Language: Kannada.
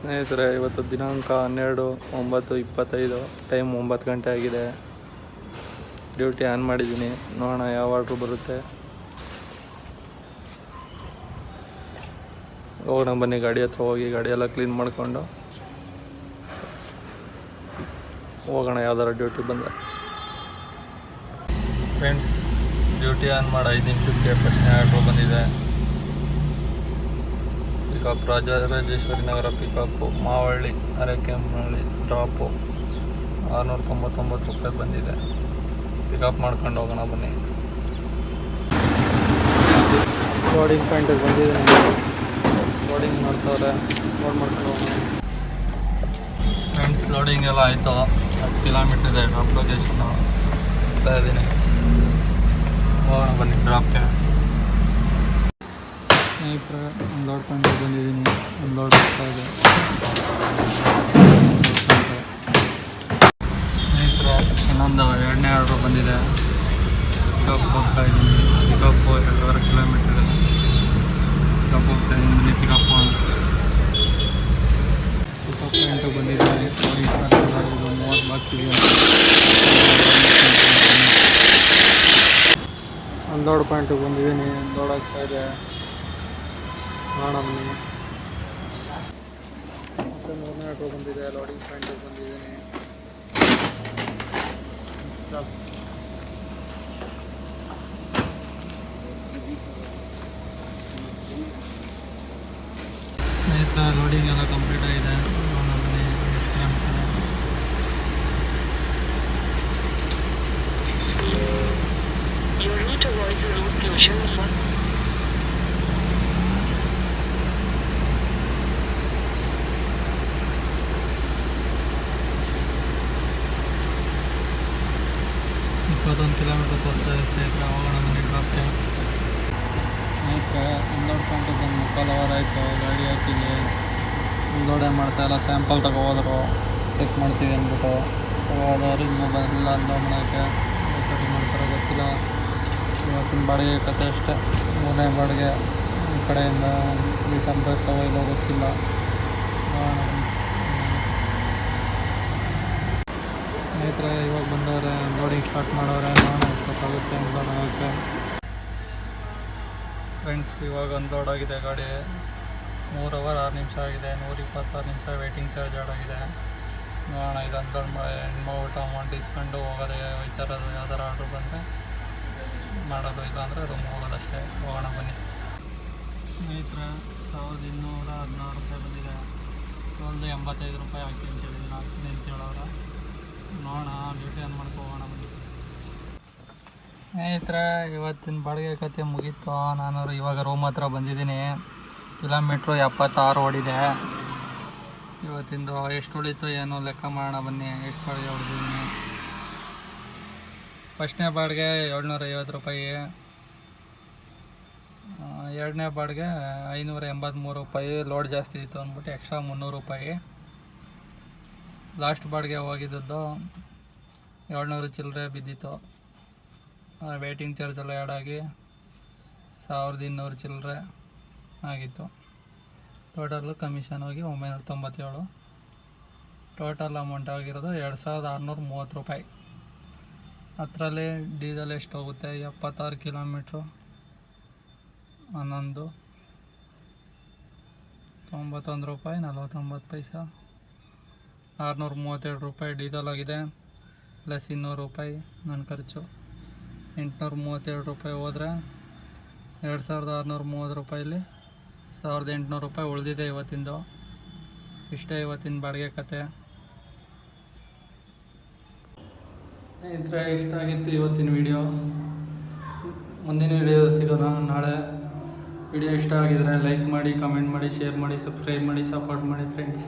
ಸ್ನೇಹಿತರೆ, ಇವತ್ತು ದಿನಾಂಕ ಹನ್ನೆರಡು, ಒಂಬತ್ತು, ಇಪ್ಪತ್ತೈದು, ಟೈಮ್ ಒಂಬತ್ತು ಗಂಟೆ ಆಗಿದೆ. ಡ್ಯೂಟಿ ಆನ್ ಮಾಡಿದ್ದೀನಿ. ನೋಡೋಣ ಯಾವ ಆರ್ಡ್ರು ಬರುತ್ತೆ. ಹೋಗೋಣ ಬನ್ನಿ, ಗಾಡಿ ಹತ್ರ ಹೋಗಿ ಗಾಡಿ ಎಲ್ಲ ಕ್ಲೀನ್ ಮಾಡಿಕೊಂಡು. ಹೋಗೋಣ, ಯಾವ್ದಾರ ಡ್ಯೂಟಿ ಬಂದರೆ. ಫ್ರೆಂಡ್ಸ್, ಡ್ಯೂಟಿ ಆನ್ ಮಾಡಿ ಐದು ನಿಮಿಷಕ್ಕೆ ಪ್ರಶ್ನೆ ಆರ್ಡ್ರು ಬಂದಿದೆ. Pickup Rajarajeshwari Nagar pickup Mavalli Arekemmalli drop. ಆರುನೂರ ತೊಂಬತ್ತೊಂಬತ್ತು ರೂಪಾಯಿ ಬಂದಿದೆ. ಪಿಕಪ್ ಮಾಡ್ಕೊಂಡು ಹೋಗೋಣ ಬನ್ನಿ. ಲೋಡಿಂಗ್ ಪಾಯಿಂಟ್ ಬಂದಿದೆ. ಲೋಡಿಂಗ್ ಮಾಡ್ತವ್ರೆ. ಲೋಡ್ ಮಾಡ್ಕೊಂಡು ಹೋಗೋಣ. ಫ್ರೆಂಡ್ಸ್ ಲೋಡಿಂಗ್ ಎಲ್ಲ ಆಯಿತು. ಹತ್ತು ಕಿಲೋಮೀಟ್ರ್ ಇದೆ ಡ್ರಾಪ್ ಲೊಕೇಶನ್ ಹೋಗ್ತಾ ಇದ್ದೀನಿ. ಹೋಗೋಣ ಬನ್ನಿ ಡ್ರಾಪ್ಗೆ ಒಂದು ಲೋಡ್ ಪಾಯಿಂಟಿಗೆ ಬಂದಿದ್ದೀನಿ, ಒಂದು ಆಗ್ತಾ ಇದೆ. ಸ್ನೇಹಿತರೆ, ಇನ್ನೊಂದು ಎರಡನೇ ಆರ್ಡ್ರ್ ಬಂದಿದೆ. ಪಿಕಪ್ ಹೋಗ್ತಾ ಇದ್ದೀನಿ. ಪಿಕಪ್ ಎರಡೂವರೆ ಕಿಲೋಮೀಟರ್ ಪಿಕಪ್ ಹೋಗ್ತಾ ಇದ್ದೀನಿ ಪಿಕಪ್ ಪಿಕಪ್ ಪಾಯಿಂಟು ಬಂದಿದ್ದೀನಿ ಮೂವತ್ತು ಬಾಕಿಗೆ ಒಂದು ಲೋಡ್ ಪಾಯಿಂಟಿಗೆ ಬಂದಿದ್ದೀನಿ ಲೋಡ್ ಆಗ್ತಾ ಇದೆ. ನೋಡೋಣ. ಮತ್ತೆ ಮೂರನೇ ಆಟೋ ಬಂದಿದೆ ಲೋಡಿಂಗ್ ಪಾಯಿಂಟ್ ಬಂದಿದ್ದೀನಿ ಸ್ನೇಹಿತರೆ ಲೋಡಿಂಗ್ ಎಲ್ಲ ಕಂಪ್ಲೀಟ್ ಆಗಿದೆ a road closure. ಇಪ್ಪತ್ತೊಂದು ಕಿಲೋಮೀಟರ್ ತೋರಿಸ್ತಾ ಇದೆ ಸ್ನೇಹಿತರೆ ಹೋಗೋಣ ಮನೆಗೆ ಒಂದೊಂದು ಪಾಯಿಂಟಿಗೆ ಬಂದು ಮುಕ್ಕಾಲು ಅವರ್ ಆಯಿತು, ಗಾಡಿ ಹಾಕಿದ್ವಿ. ಮಾಡ್ತಾ ಇಲ್ಲ ಸ್ಯಾಂಪಲ್ ತಗೋದ್ರು ಚೆಕ್ ಮಾಡ್ತೀವಿ ಅಂದ್ಬಿಟ್ಟು. ಹೋದವ್ರು ಇನ್ನೂ ಬಂದಿಲ್ಲ ಅಂದ ಮಾಡೋಕ್ಕೆ ಕಟ್ಟಿ ಮಾಡ್ತಾರೋ ಗೊತ್ತಿಲ್ಲ. ಇವತ್ತಿನ ಬಾಡಿಗೆ ಕತೆ ಅಷ್ಟೇ. ಮೂರನೇ ಬಾಡಿಗೆ ಈ ಕಡೆಯಿಂದ ರಿಟರ್ನ್ ಬರ್ತಾವೋ ಇಲ್ಲೋ ಗೊತ್ತಿಲ್ಲ ನೋಡೋಣ ಬನ್ನಿ. ಸ್ನೇಹಿತರೆ ಇವಾಗ ಬಂದವ್ರೆ ಲೋಡಿಂಗ್ ಸ್ಟಾರ್ಟ್ ಮಾಡೋರೆ, ನಾನು ಎಷ್ಟೊತ್ತಾಗುತ್ತೆ ಅನ್ಲೋಡ್ ಆಗುತ್ತೆ ಫ್ರೆಂಡ್ಸ್ ಇವಾಗ ಅನ್ಲೋಡ್ ಆಗಿದೆ ಗಾಡಿ. ಮೂರು ಅವರ್ ಆರು ನಿಮಿಷ ಆಗಿದೆ, ನೂರ ಇಪ್ಪತ್ತಾರು ನಿಮಿಷ ವೇಟಿಂಗ್ ಚಾರ್ಜ್ ಆಡಾಗಿದೆ ನೋಡೋಣ, ಇದು ಅನ್ಲೋಡ್ ಮಾಡಿ ಎಂಡ್ ಮಾಡ್ಬಿಟ್ಟು ಅಮೌಂಟ್ ಇಸ್ಕೊಂಡು ಹೋಗೋದೇ ಥರದ್ದು ಯಾವ್ದಾರು ಆರ್ಡ್ರ್ ಬಂದರೆ ಮಾಡೋದು ಇಲ್ಲ ಅಂದರೆ ರೂಮ್ ಹೋಗೋದಷ್ಟೇ. ಹೋಗೋಣ, ಬನ್ನಿ. ಸ್ನೇಹಿತರೆ, ಸಾವಿರದ ಇನ್ನೂರ ಹದಿನಾರು ರೂಪಾಯಿ ಬಂದಿದೆ. ಒಂದು ಎಂಬತ್ತೈದು ರೂಪಾಯಿ ಹಾಕಿ ಅಂತ ಹೇಳಿದ್ರು ಹಾಕ್ತೀನಿ ಅಂತ ಹೇಳೋರು ನೋಡೋಣ ಡ್ಯೂಟಿ ಏನು ಮಾಡ್ಕೊ ಹೋಗೋಣ ಸ್ನೇಹಿತರೆ, ಇವತ್ತಿನ ಬಾಡಿಗೆ ಕತೆ ಮುಗೀತು. ನಾನು ಇವಾಗ ರೂಮ್ ಹತ್ರ ಬಂದಿದ್ದೀನಿ. ಕಿಲೋಮೀಟ್ರು ಎಪ್ಪತ್ತಾರು ಓಡಿದೆ. ಇವತ್ತಿಂದು ಎಷ್ಟು ಉಳಿತು, ಏನು ಲೆಕ್ಕ ಮಾಡೋಣ ಬನ್ನಿ. ಎಷ್ಟು ಬಾಡಿಗೆ ಹೊಡೆದಿದ್ದೀನಿ ಫಸ್ಟ್ನೇ ಬಾಡಿಗೆ ಏಳ್ನೂರ ಐವತ್ತು ರೂಪಾಯಿ ಎರಡನೇ ಬಾಡಿಗೆ ಐನೂರ ಎಂಬತ್ತ್ಮೂರು ರೂಪಾಯಿ. ಲೋಡ್ ಜಾಸ್ತಿ ಇತ್ತು ಅಂದ್ಬಿಟ್ಟು ಎಕ್ಸ್ಟ್ರಾ ಮುನ್ನೂರು ರೂಪಾಯಿ. ಲಾಸ್ಟ್ ಬಾಡಿಗೆ ಹೋಗಿದ್ದದ್ದು ಏಳ್ನೂರು ಚಿಲ್ಲರೆ ಬಿದ್ದಿತ್ತು. ವೇಟಿಂಗ್ ಚಾರ್ಜ್ ಎಲ್ಲ ಎರಡಾಗಿ ಸಾವಿರದ ಇನ್ನೂರು ಚಿಲ್ಲರೆ ಆಗಿತ್ತು. ಟೋಟಲ್ ಕಮಿಷನ್ ಹೋಗಿ ಒಂಬೈನೂರ ತೊಂಬತ್ತೇಳು. ಟೋಟಲ್ ಅಮೌಂಟ್ ಆಗಿರೋದು ಎರಡು ಸಾವಿರದ ಆರುನೂರ ಮೂವತ್ತು ರೂಪಾಯಿ. ಅದರಲ್ಲಿ ಡೀಸೆಲ್ ಎಷ್ಟು ಹೋಗುತ್ತೆ? ಎಪ್ಪತ್ತಾರು ಕಿಲೋಮೀಟ್ರು ಹನ್ನೊಂದು. ತೊಂಬತ್ತೊಂದು ರೂಪಾಯಿ, ನಲ್ವತ್ತೊಂಬತ್ತು ಪೈಸೆ. ಆರುನೂರ ಮೂವತ್ತೆರಡು ರೂಪಾಯಿ ಡೀಸಲ್ ಆಗಿದೆ. ಪ್ಲಸ್ ಇನ್ನೂರು ರೂಪಾಯಿ ನನ್ನ ಖರ್ಚು. ಎಂಟುನೂರ ಮೂವತ್ತೆರಡು ರೂಪಾಯಿ ಹೋದರೆ ಎರಡು ಸಾವಿರದ ಆರುನೂರ ಮೂವತ್ತು ರೂಪಾಯಲ್ಲಿ ಸಾವಿರದ ಎಂಟುನೂರು ರೂಪಾಯಿ ಉಳಿದಿದೆ ಇವತ್ತಿಂದು. ಇಷ್ಟೇ ಇವತ್ತಿನ ಬಾಡಿಗೆ ಕತೆ. ಸ್ನೇಹಿತರೆ, ಇಷ್ಟ ಆಗಿತ್ತು ಇವತ್ತಿನ ವಿಡಿಯೋ. ಮುಂದಿನ ವಿಡಿಯೋ ಸಿಗೋಣ. ನಾಳೆ ವಿಡಿಯೋ ಇಷ್ಟ ಆಗಿದ್ರೆ ಲೈಕ್ ಮಾಡಿ, ಕಮೆಂಟ್ ಮಾಡಿ, ಶೇರ್ ಮಾಡಿ, ಸಬ್ಸ್ಕ್ರೈಬ್ ಮಾಡಿ, ಸಪೋರ್ಟ್ ಮಾಡಿ ಫ್ರೆಂಡ್ಸ್